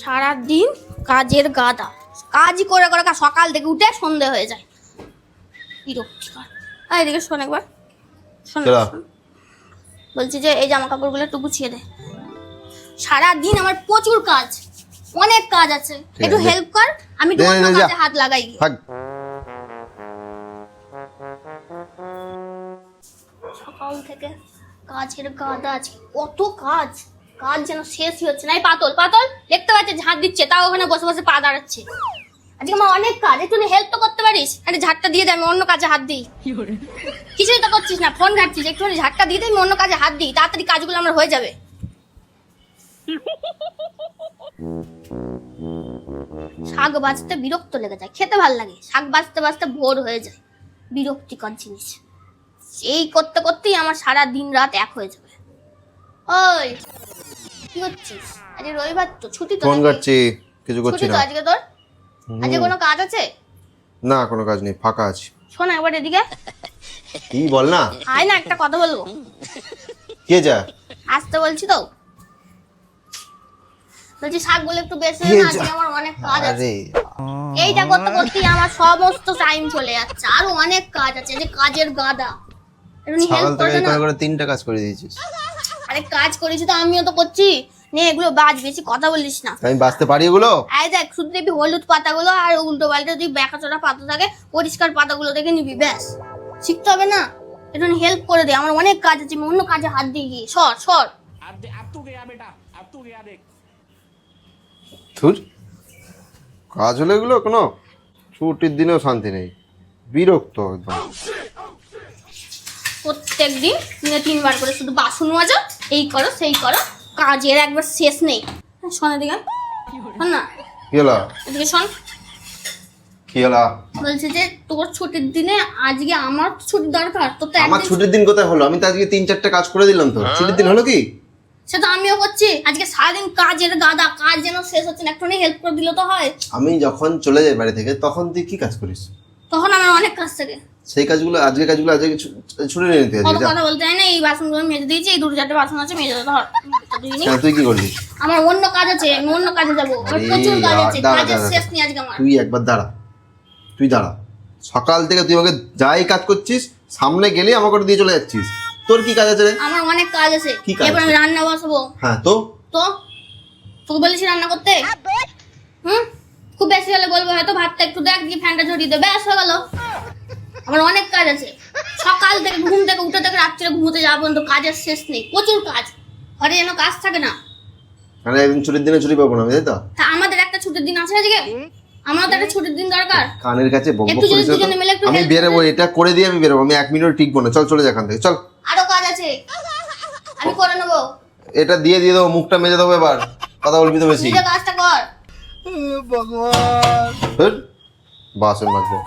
সারাদিন কাজের গাদা। কাজ করে করে সকাল থেকে উঠে সন্ধে হয়ে যায়। বিরক্তিকর আর এদিকে শোন একবার। শোন। বলছি যে এই জামা কাপড়গুলো একটু গুছিয়ে দে। সারাদিন আমার প্রচুর কাজ। অনেক কাজ আছে। একটু হেল্প কর। আমি। কাজে হাত লাগাই সকাল থেকে কাজের গাদা আছে। কত কাজ। কাজ যেন শেষই হচ্ছে না। এই পাতল পাতল দেখতে পাচ্ছে ঝাঁট দিচ্ছে তাও ওখানে বসে বসে পা দাঁড়াচ্ছে। আজকে আমার অনেক কাজ একটু হেল্প তো করতে পারিস। আরে ঝাড়টা দিয়ে দে আমি অন্য কাজে হাত দিই। কিছুই তো করছিস না ফোন ঘাটছিস একটু ঝাড়টা দিয়ে দে আমি অন্য কাজে হাত দিই তাড়াতাড়ি কাজগুলো আমার হয়ে যাবে। শাক বাজতে বিরক্ত লেগে যায় খেতে ভালো লাগে শাক বাজতে বাজতে ভোর হয়ে যায় বিরক্তিকর জিনিস। এই করতে করতেই আমার সারা দিন রাত এক হয়ে যাবে। ওই কি করছিস? আজকে রবিবার তো ছুটি তো ফোন নাকি? করছি কিছু করছি ছুটি তো না। আজকে তোর? আজকে কোনো কাজ আছে? না কোনো কাজ নেই ফাঁকা আছি। শোন একবার এদিকে। কি বল না। আয় না একটা কথা বলব। কে যা? আসতে বলছি তো। বলছি শাকগুলো একটু বেশি না আজকে আমার অনেক কাজ আছে। আরে। এইটা করতে করতেই আমার সমস্ত টাইম চলে যাচ্ছে আরও অনেক কাজ আছে যে কাজের গাদা। একটু হেল্প না? করে করে তিনটা কাজ করে দিয়েছিস। আরে কাজ করিস তো আমিও তো করছি। নে এগুলো বাজ বেশি কথা বলিস না। আমি বাজতে পারি এগুলো? আয় দেখ শুধু দেখবি হলুদ পাতাগুলো আর উল্টো পাল্টা যদি বেঁকাচোরা পাতা থাকে পরিষ্কার পাতাগুলো দেখে নিবি ব্যাস। শিখতে হবে না? একটু হেল্প করে দে আমার অনেক কাজ আছে আমি অন্য কাজে হাত দিয়ে গিয়ে সর সর। ধুর কাজ হলো এগুলো কোনো ছুটির দিনেও শান্তি নেই। বিরক্ত একদম। প্রত্যেক দিন দিনে তিনবার করে শুধু বাসন মাজা এই করো সেই করো কাজের একবার শেষ নেই। শোন এদিকে। শোন না। কি হলো? এদিকে শোন। কি হলো? বলছি যে তোর ছুটির দিনে আজকে আমার ছুটি দরকার তোর তো আমার ছুটির দিন কোথায় হলো? আমি তো আজকে তিন চারটে কাজ করে দিলাম তো। ছুটির দিন হলো কি? সে তো আমিও করছি। আজকে সারাদিন কাজের গাদা কাজ যেন শেষ হচ্ছে না একটুখানি হেল্প করে দিলে তো হয়। আমি যখন চলে যাই বাড়ি থেকে তখন তুই কি কাজ করিস? তখন আমার অনেক কাজ থাকে। সেই কাজগুলো আজকে কাজগুলো আজকে ছুটি নিয়ে নিতে যা কথা বলতে হয় না এই বাসনগুলো মেজে দিয়েছি এই দুটো চারটে বাসন আছে মেজে ধর হ্যাঁ তুই কি করলি আমার অন্য কাজ আছে আমি অন্য কাজে যাব আমার প্রচুর কাজ আছে দাঁড়া, কাজের শেষ নেই আজকে আমার। তুই একবার দাঁড়া তুই দাঁড়া। সকাল থেকে তুই আমাকে যাই কাজ করছিস সামনে গেলে আমাকে দিয়ে চলে যাচ্ছিস। তোর কি কাজ আছে রে? আমার অনেক কাজ আছে। কি কাজ এবার আমি রান্না বসাবো। হ্যাঁ তো? তো? তোকে বলেছি রান্না করতে? হুম? খুব বেশি হলে বলব হয়তো ভাতটা একটু দেখ দিয়ে ফ্যানটা ঝরিয়ে দে। ব্যাস হয়ে গেল। আমার অনেক কাজ আছে। সকাল থেকে ঘুম থেকে উঠে থেকে রাত্রে ঘুমোতে যাওয়া পর্যন্ত কাজের শেষ নেই। প্রচুর কাজ। ঘরে যেন কাজ থাকে না। মানে একদিন ছুটির দিনে ছুটি পাবো না তাই তো? তা আমাদের একটা ছুটির দিন আছে আজকে? আমারও তো একটা ছুটির দিন দরকার। কানের কাছে বক বক একটু আমি বেরোবো এটা করে দিয়ে আমি বেরোবো। আমি এক মিনিট টিকবো না। চল চলে যা এখান থেকে। চল। আরও কাজ আছে। আমি করে নেব। এটা দিয়ে দিয়ে দেবো। মুখটা মেজে দেবো এবার। কথা বলবি তো বেশি। নিজে ধুর, বাসন মাজবে